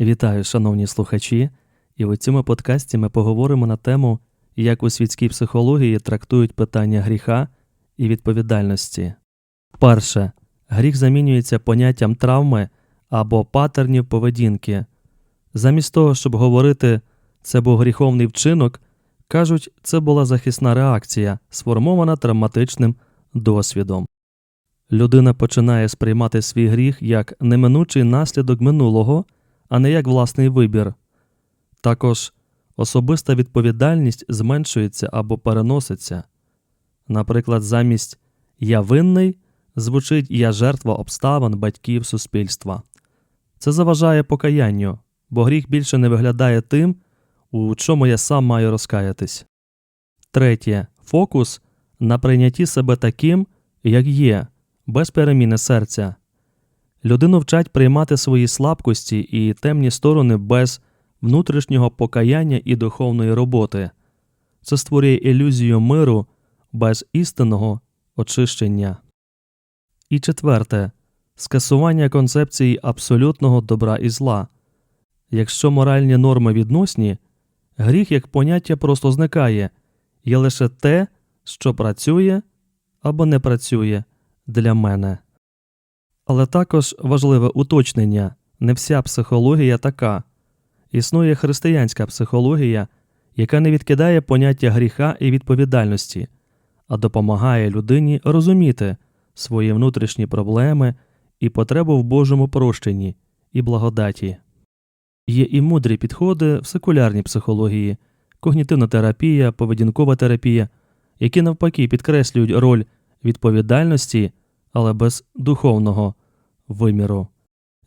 Вітаю, шановні слухачі, і у цьому подкасті ми поговоримо на тему, як у світській психології трактують питання гріха і відповідальності. Перше, гріх замінюється поняттям травми або патернів поведінки. Замість того, щоб говорити це був гріховний вчинок, кажуть, це була захисна реакція, сформована травматичним досвідом. Людина починає сприймати свій гріх як неминучий наслідок минулого, а не як власний вибір. Також особиста відповідальність зменшується або переноситься. Наприклад, замість Я винний звучить Я жертва обставин батьків суспільства. Це заважає покаянню, бо гріх більше не виглядає тим, у чому я сам маю розкаятись. Третє. Фокус на прийнятті себе таким, як є, без переміни серця. Людину вчать приймати свої слабкості і темні сторони без внутрішнього покаяння і духовної роботи. Це створює ілюзію миру без істинного очищення. І четверте скасування концепції абсолютного добра і зла. Якщо моральні норми відносні, гріх як поняття просто зникає, є лише те, що працює або не працює для мене. Але також важливе уточнення не вся психологія така. Існує християнська психологія, яка не відкидає поняття гріха і відповідальності, а допомагає людині розуміти свої внутрішні проблеми і потребу в Божому прощенні і благодаті. Є і мудрі підходи в секулярній психології, когнітивна терапія, поведінкова терапія, які навпаки підкреслюють роль відповідальності, але без духовного виміру.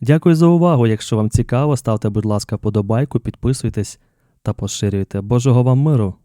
Дякую за увагу. Якщо вам цікаво, ставте, будь ласка, подобайку, підписуйтесь та поширюйте. Божого вам миру!